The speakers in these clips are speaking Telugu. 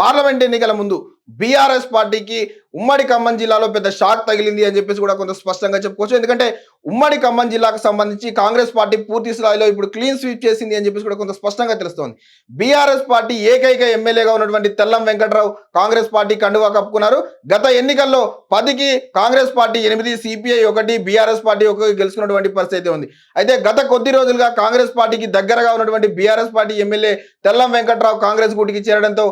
పార్లమెంట్ ఎన్నికల ముందు బీఆర్ఎస్ పార్టీకి ఉమ్మడి ఖమ్మం జిల్లాలో పెద్ద షాక్ తగిలింది అని చెప్పేసి కూడా కొంత స్పష్టంగా చెప్పుకోవచ్చు. ఎందుకంటే ఉమ్మడి ఖమ్మం జిల్లాకు సంబంధించి కాంగ్రెస్ పార్టీ పూర్తి స్థాయిలో ఇప్పుడు క్లీన్ స్వీప్ చేసింది అని చెప్పేసి కూడా కొంత స్పష్టంగా తెలుస్తోంది. బీఆర్ఎస్ పార్టీ ఏకైక ఎమ్మెల్యేగా ఉన్నటువంటి తెల్లం వెంకట్రావు కాంగ్రెస్ పార్టీ కండువా కప్పుకున్నారు. గత ఎన్నికల్లో పదికి కాంగ్రెస్ పార్టీ ఎనిమిది సిపిఐ ఒకటి బీఆర్ఎస్ పార్టీ ఒకటి గెలుచుకున్నటువంటి పరిస్థితి ఉంది. అయితే గత కొద్ది రోజులుగా కాంగ్రెస్ పార్టీకి దగ్గరగా ఉన్నటువంటి BRS party MLA Tellam Venkatrao Congress గూటికి చేరడంతో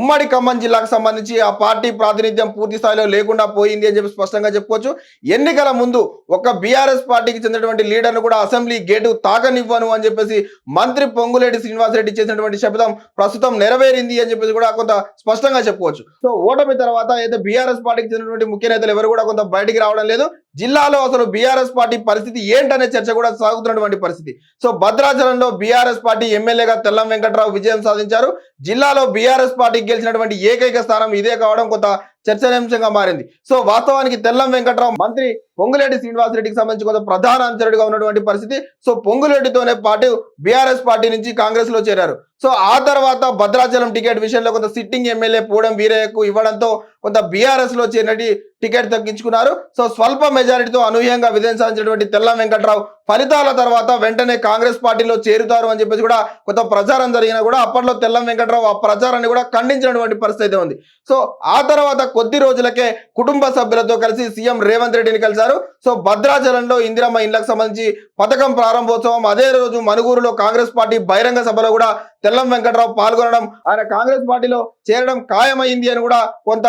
ఉమ్మడి ఖమ్మం జిల్లాకు సంబంధించి ఆ పార్టీ ప్రాతినిధ్యం పూర్తి స్థాయిలో లేకుండా పోయింది అని చెప్పి స్పష్టంగా చెప్పుకోవచ్చు. ఎన్నికల ముందు ఒక బీఆర్ఎస్ పార్టీకి చెందినటువంటి లీడర్ను కూడా అసెంబ్లీ గేటు తాకనివ్వను అని చెప్పేసి మంత్రి పొంగులేటి శ్రీనివాసరెడ్డి చేసినటువంటి శబ్దం ప్రస్తుతం నెరవేరింది అని చెప్పేసి కూడా కొంత స్పష్టంగా చెప్పుకోవచ్చు. సో ఓటమి తర్వాత అయితే బీఆర్ఎస్ పార్టీకి చెందినటువంటి ముఖ్య నేతలు ఎవరు కూడా కొంత బయటికి రావడం లేదు. జిల్లాలో అసలు బీఆర్ఎస్ పార్టీ పరిస్థితి ఏంటనే చర్చ కూడా సాగుతున్నటువంటి పరిస్థితి. సో భద్రాచలంలో బీఆర్ఎస్ పార్టీ ఎమ్మెల్యేగా తెల్లం వెంకట్రావు విజయం సాధించారు. జిల్లాలో బీఆర్ఎస్ పార్టీకి గెలిచినటువంటి ఏకైక స్థానం ఇదే కావడం కొంత చర్చనీయాంశంగా మారింది. సో వాస్తవానికి తెల్లం వెంకట్రావు మంత్రి పొంగులేటి శ్రీనివాసరెడ్డికి సంబంధించి కొంత ప్రధాన అంచరుడిగా ఉన్నటువంటి పరిస్థితి. సో పొంగులేటితోనే పాటు బీఆర్ఎస్ పార్టీ నుంచి కాంగ్రెస్లో చేరారు. సో ఆ తర్వాత భద్రాచలం టికెట్ విషయంలో కొంత సిట్టింగ్ ఎమ్మెల్యే పూడం వీరయ్యకు ఇవ్వడంతో కొంత బీఆర్ఎస్లో చేరినటి టికెట్ తగ్గించుకున్నారు. సో స్వల్ప మెజారిటీతో అనూహ్యంగా విజయం సాధించినటువంటి తెల్లం వెంకట్రావు ఫలితాల తర్వాత వెంటనే కాంగ్రెస్ పార్టీలో చేరుతారు అని చెప్పేసి కూడా కొంత ప్రచారం జరిగినా కూడా అప్పట్లో తెల్లం వెంకట్రావు ఆ ప్రచారాన్ని కూడా ఖండించినటువంటి పరిస్థితి ఉంది. సో ఆ తర్వాత కొద్ది రోజులకే కుటుంబ సభ్యులతో కలిసి సీఎం రేవంత్ రెడ్డిని కలిశారు. సో భద్రాచలంలో ఇందిరమ్మ ఇండ్లకు సంబంధించి పథకం ప్రారంభోత్సవం అదే రోజు మనుగూరులో కాంగ్రెస్ పార్టీ బహిరంగ సభలో కూడా తెల్లం వెంకట్రావు పాల్గొనడం ఆయన కాంగ్రెస్ పార్టీలో చేరడం ఖాయమైంది అని కూడా కొంత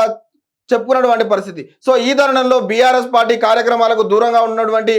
చెప్పుకున్నటువంటి పరిస్థితి. సో ఈ తరుణంలో బీఆర్ఎస్ పార్టీ కార్యక్రమాలకు దూరంగా ఉన్నటువంటి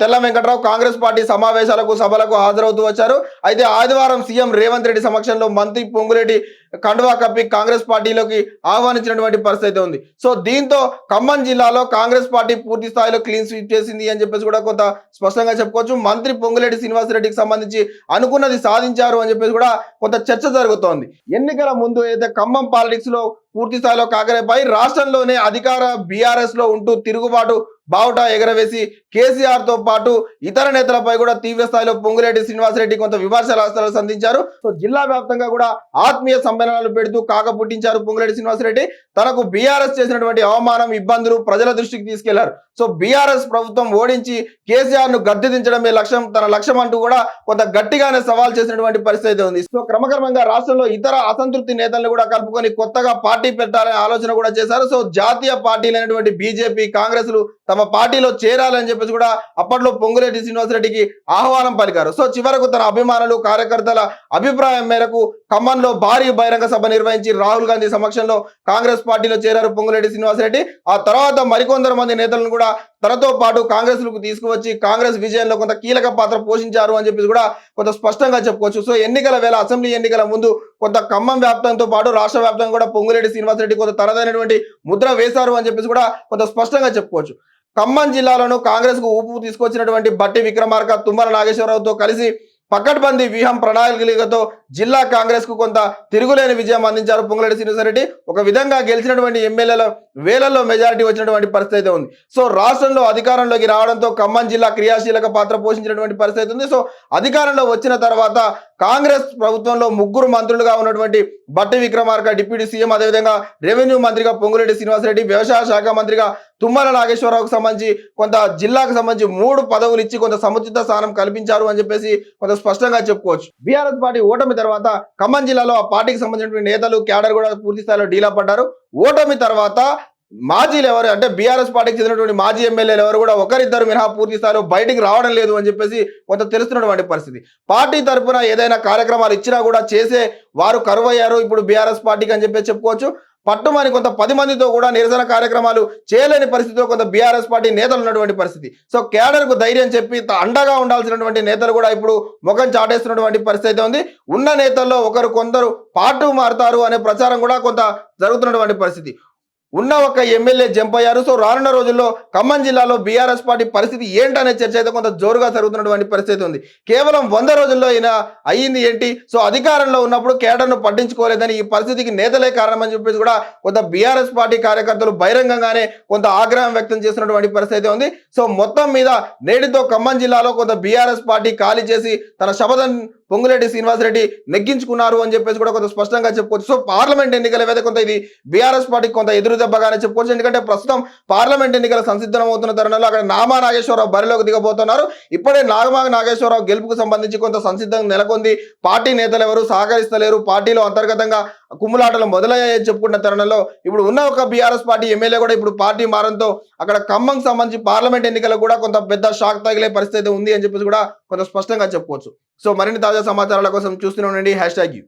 తెల్ల వెంకట్రావు కాంగ్రెస్ పార్టీ సమావేశాలకు సభలకు హాజరవుతూ వచ్చారు. అయితే ఆదివారం సీఎం రేవంత్ రెడ్డి సమక్షంలో మంత్రి పొంగులేటి కండువా కప్పి కాంగ్రెస్ పార్టీలోకి ఆహ్వానించినటువంటి పరిస్థితి ఉంది. సో దీంతో ఖమ్మం జిల్లాలో కాంగ్రెస్ పార్టీ పూర్తి స్థాయిలో క్లీన్ స్వీప్ చేసింది అని చెప్పేసి కూడా కొంత స్పష్టంగా చెప్పుకోవచ్చు. మంత్రి పొంగులేటి శ్రీనివాసరెడ్డికి సంబంధించి అనుకున్నది సాధించారు అని చెప్పేసి కూడా కొంత చర్చ జరుగుతోంది. ఎన్నికల ముందు ఏదైతే ఖమ్మం పాలిటిక్స్లో పూర్తి స్థాయిలో కాకరేపై రాష్ట్రంలోనే అధికార బీఆర్ఎస్లో ఉంటూ తిరుగుబాటు బావుట ఎగరవేసి కేసీఆర్తో పాటు ఇతర నేతలపై కూడా తీవ్ర స్థాయిలో పొంగులేటి శ్రీనివాసరెడ్డి కొంత విమర్శల సంధించారు. సో జిల్లా వ్యాప్తంగా కూడా ఆత్మీయ సమ్మేళనాలు పెడుతూ కాక పుట్టించారు పొంగులేటి శ్రీనివాసరెడ్డి. తనకు బీఆర్ఎస్ చేసినటువంటి అవమానం ఇబ్బందులు ప్రజల దృష్టికి తీసుకెళ్ళారు. సో బీఆర్ఎస్ ప్రభుత్వం ఓడించి కేసీఆర్ను గద్దెదించడమే లక్ష్యం తన లక్ష్యం అంటూ కూడా కొంత గట్టిగానే సవాల్ చేసినటువంటి పరిస్థితి ఉంది. సో క్రమక్రమంగా రాష్ట్రంలో ఇతర అసంతృప్తి నేతలను కూడా కలుపుకొని కొత్తగా పార్టీ పెట్టాలనే ఆలోచన కూడా చేశారు. సో జాతీయ పార్టీలైనటువంటి బీజేపీ కాంగ్రెస్ తమ పార్టీలో చేరాలని చెప్పేసి కూడా అప్పట్లో పొంగులేటి శ్రీనివాసరెడ్డికి ఆహ్వానం పలికారు. సో చివరకు తన అభిమానులు కార్యకర్తల అభిప్రాయం మేరకు ఖమ్మంలో భారీ బహిరంగ సభ నిర్వహించి రాహుల్ గాంధీ సమక్షంలో కాంగ్రెస్ పార్టీలో చేరారు పొంగులేటి శ్రీనివాసరెడ్డి. ఆ తర్వాత మరికొందరు మంది నేతలను కూడా తనతో పాటు కాంగ్రెస్లకు తీసుకువచ్చి కాంగ్రెస్ విజయంలో కొంత కీలక పాత్ర పోషించారు అని చెప్పేసి కూడా కొంత స్పష్టంగా చెప్పుకోవచ్చు. సో ఎన్నికల వేళ అసెంబ్లీ ఎన్నికల ముందు కొంత ఖమ్మం వ్యాప్తంతో పాటు రాష్ట్ర వ్యాప్తంగా కూడా పొంగులేటి శ్రీనివాసరెడ్డి కొంత తనదైనటువంటి ముద్ర వేశారు అని చెప్పేసి కూడా కొంత స్పష్టంగా చెప్పుకోవచ్చు. ఖమ్మం జిల్లాలను కాంగ్రెస్కు ఊపు తీసుకొచ్చినటువంటి బట్టి విక్రమార్క తుమ్మల నాగేశ్వరరావుతో కలిసి పకడ్బందీ వ్యూహం ప్రణాళికలతో జిల్లా కాంగ్రెస్కు కొంత తిరుగులేని విజయం అందించారు పొంగులేటి శ్రీనివాసరెడ్డి. ఒక విధంగా గెలిచినటువంటి ఎమ్మెల్యేల వేలల్లో మెజారిటీ వచ్చినటువంటి పరిస్థితి అయితే ఉంది. సో రాష్ట్రంలో అధికారంలోకి రావడంతో ఖమ్మం జిల్లా క్రియాశీలక పాత్ర పోషించినటువంటి పరిస్థితి ఉంది. సో అధికారంలో వచ్చిన తర్వాత కాంగ్రెస్ ప్రభుత్వంలో ముగ్గురు మంత్రులుగా ఉన్నటువంటి బట్టి విక్రమార్క డిప్యూటీ సీఎం అదేవిధంగా రెవెన్యూ మంత్రిగా పొంగులేటి శ్రీనివాసరెడ్డి వ్యవసాయ శాఖ మంత్రిగా తుమ్మల నాగేశ్వరరావుకు సంబంధించి కొంత జిల్లాకు సంబంధించి మూడు పదవులు ఇచ్చి కొంత సముచిత స్థానం కల్పించారు అని చెప్పేసి కొంత స్పష్టంగా చెప్పుకోవచ్చు. బీఆర్ఎస్ పార్టీ ఓటమి తర్వాత ఖమ్మం జిల్లాలో ఆ పార్టీకి సంబంధించినటువంటి నేతలు క్యాడర్ కూడా పూర్తి స్థాయిలో డీలా పడ్డారు ఓటమి తర్వాత మాజీలు ఎవరు అంటే బీఆర్ఎస్ పార్టీకి చెందినటువంటి మాజీ ఎమ్మెల్యేలు ఎవరు కూడా ఒకరిద్దరు మినహా పూర్తి స్థాయిలో బయటికి రావడం లేదు అని చెప్పేసి కొంత తెలుస్తున్నటువంటి పరిస్థితి. పార్టీ తరఫున ఏదైనా కార్యక్రమాలు ఇచ్చినా కూడా చేసే వారు కరువయ్యారు. ఇప్పుడు బీఆర్ఎస్ పార్టీకి అని చెప్పేసి చెప్పుకోవచ్చు. పట్టుమని కొంత పది మందితో కూడా నిరసన కార్యక్రమాలు చేయలేని పరిస్థితిలో కొంత బీఆర్ఎస్ పార్టీ నేతలు ఉన్నటువంటి పరిస్థితి. సో కేడర్కు ధైర్యం చెప్పి అండగా ఉండాల్సినటువంటి నేతలు కూడా ఇప్పుడు ముఖం చాటేస్తున్నటువంటి పరిస్థితి అయితే ఉంది. ఉన్న నేతల్లో ఒకరు కొందరు పార్టీ మారుతారు అనే ప్రచారం కూడా కొంత జరుగుతున్నటువంటి పరిస్థితి. ఉన్న ఒక ఎమ్మెల్యే జంప్ అయ్యారు సో రానున్న రోజుల్లో ఖమ్మం జిల్లాలో బీఆర్ఎస్ పార్టీ పరిస్థితి ఏంటనే చర్చ అయితే కొంత జోరుగా జరుగుతున్నటువంటి పరిస్థితి ఉంది. కేవలం వంద రోజుల్లో ఈయన అయ్యింది ఏంటి? సో అధికారంలో ఉన్నప్పుడు కేడర్ను పట్టించుకోలేదని ఈ పరిస్థితికి నేతలే కారణమని చెప్పేసి కూడా కొంత బీఆర్ఎస్ పార్టీ కార్యకర్తలు బహిరంగంగానే కొంత ఆగ్రహం వ్యక్తం చేస్తున్నటువంటి పరిస్థితి ఉంది. సో మొత్తం మీద నేటితో ఖమ్మం జిల్లాలో కొంత బీఆర్ఎస్ పార్టీ ఖాళీ చేసి తన శపథం పొంగులేటి శ్రీనివాసరెడ్డి నెగ్గించుకున్నారు అని చెప్పేసి కూడా కొంత స్పష్టంగా చెప్పుకోవచ్చు. సో పార్లమెంట్ ఎన్నికల మీద కొంత ఇది బీఆర్ఎస్ పార్టీకి కొంత ఎదురు దెబ్బగానే చెప్పుకోవచ్చు. ఎందుకంటే ప్రస్తుతం పార్లమెంట్ ఎన్నికల సంసిద్ధమవుతున్న తరుణంలో అక్కడ నామా నాగేశ్వరరావు బరిలోకి దిగబోతున్నారు. ఇప్పుడే నాగమా నాగేశ్వరరావు గెలుపుకు సంబంధించి కొంత సంసిద్ధం నెలకొంది. పార్టీ నేతలు ఎవరు సహకరిస్తలేరు. పార్టీలో అంతర్గతంగా కుమ్ములాటలు మొదలయ్యాయని చెప్పుకున్న తరుణంలో ఇప్పుడు ఉన్న ఒక బీఆర్ఎస్ పార్టీ ఎమ్మెల్యే కూడా ఇప్పుడు పార్టీ మారంతో అక్కడ ఖమ్మం సంబంధించి పార్లమెంట్ ఎన్నికలకు కూడా కొంత పెద్ద షాక్ తగిలే పరిస్థితి ఉంది అని చెప్పేసి కూడా కొంత స్పష్టంగా చెప్పుకోవచ్చు. సో మరిన్ని తాజా సమాచారాల కోసం చూస్తూనే ఉండండి. Hash tag you